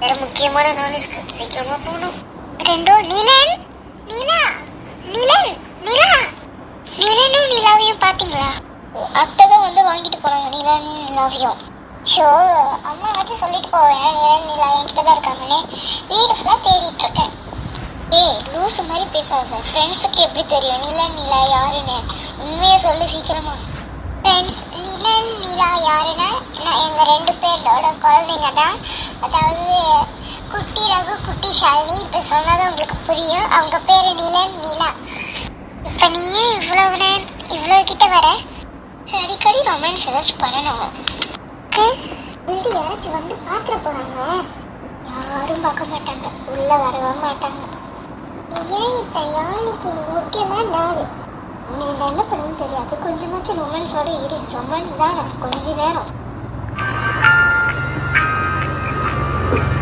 வேற முக்கியமான நாள் இருக்கு. சீக்கிரமா போகணும். ரெண்டோ நிலன்? நிலா? நிலன்? நிலா? நிலனும் நிலாவையும் பாத்தீங்களா? அத்தை தான் வந்து வாங்கிட்டு போறாங்க. நிலன் நிலாவையும். ஷோ அம்மா வச்சு சொல்லிட்டு போவேன். நிலன் நிலா என்கிட்ட தான் இருக்காங்களே வீடு ஃபுல்லாக தேடிட்டு இருக்கேன். ஏய் லூசு மாதிரி பேசாத. ஃப்ரெண்ட்ஸுக்கு எப்படி தெரியும்? நிலன் நிலா யாருன்னு? உண்மையை சொல்லு சீக்கிரமா. ஃப்ரெண்ட்ஸ் நிலன் நிலா யாருன்னா? நான் எங்கள் ரெண்டு பேரோட குழந்தைங்க தான். அதாவது குட்டி ரகு குட்டி ஷாலினி இப்போ சொன்னது உங்களுக்கு புரியும். அவங்க பேர் நிலன் நிலா. இப்போ நீயே இவ்வளோ இவ்வளவு நேரம் இவ்வளோ கிட்ட வர? அடிக்கடி ரொமான்ஸ் ஏதாச்சும் பண்ணணும். வந்து யாராச்சும் வந்து பார்த்துட போகிறாங்க யாரும் பார்க்க மாட்டாங்க. உள்ளே வரவே மாட்டாங்க. ஏன் இப்போ யானைக்கு நீ முக்கியமான நாள் நீ என்ன பண்ணணும்னு தெரியாது. கொஞ்சமாச்சும் ரொமான்ஸோடு இரு. ரொமான்ஸ் தான் கொஞ்ச நேரம். யானைக்கு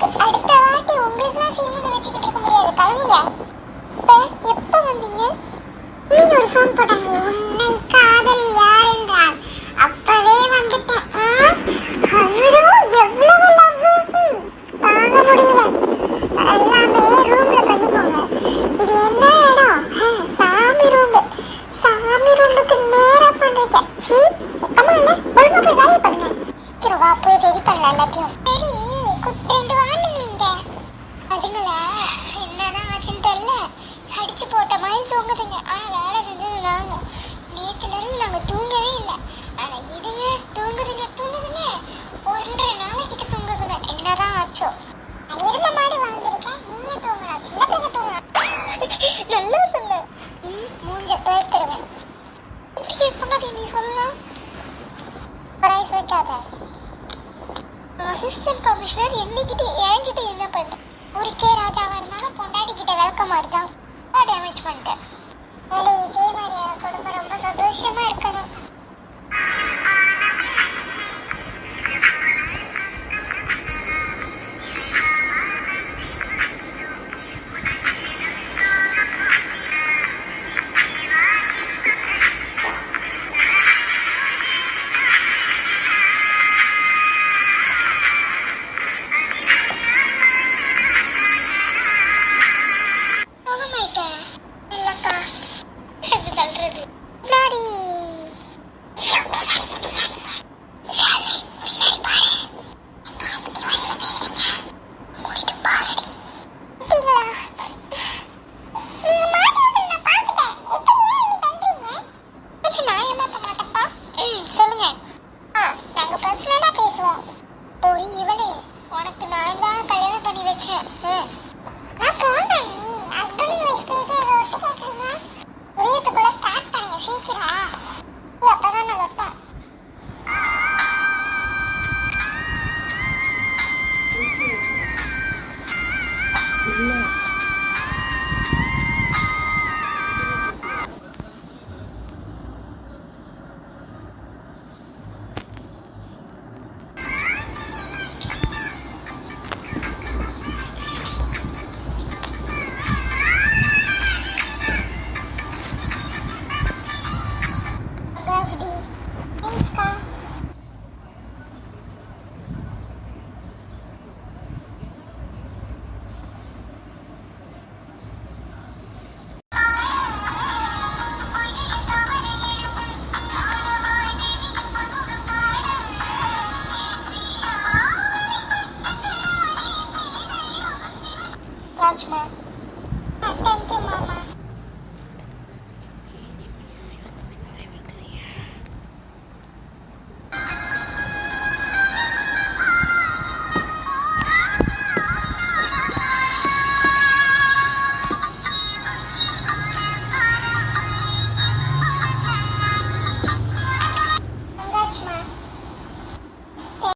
அடுத்த வாட்டி உங்களுக்குலாம் சீமந்தம் வச்சுக்கிட்டு இருக்க முடியாது. கிளம்புங்க இப்போ எப்போ வந்தீங்க? நீங்க ஒரு ஃபோன் போட்டாங்க உன்னை காதல் யார் என்றால் அப்பவே வந்துட்டேன். அவரும் ஐயோ, கிருஷ்ணர் கமிஷனர் என்னைக்கிட்ட என்கிட்ட என்ன பண்ண? ஊருக்கே ராஜாவாக இருந்தாலும் பொண்டாடி கிட்ட விளக்க மாதிரி தான். டேமேஜ் பண்ணிட்டேன். அடே, இதே மாதிரி என் குடும்பம் ரொம்ப சந்தோஷமாக இருக்கணும். আসমা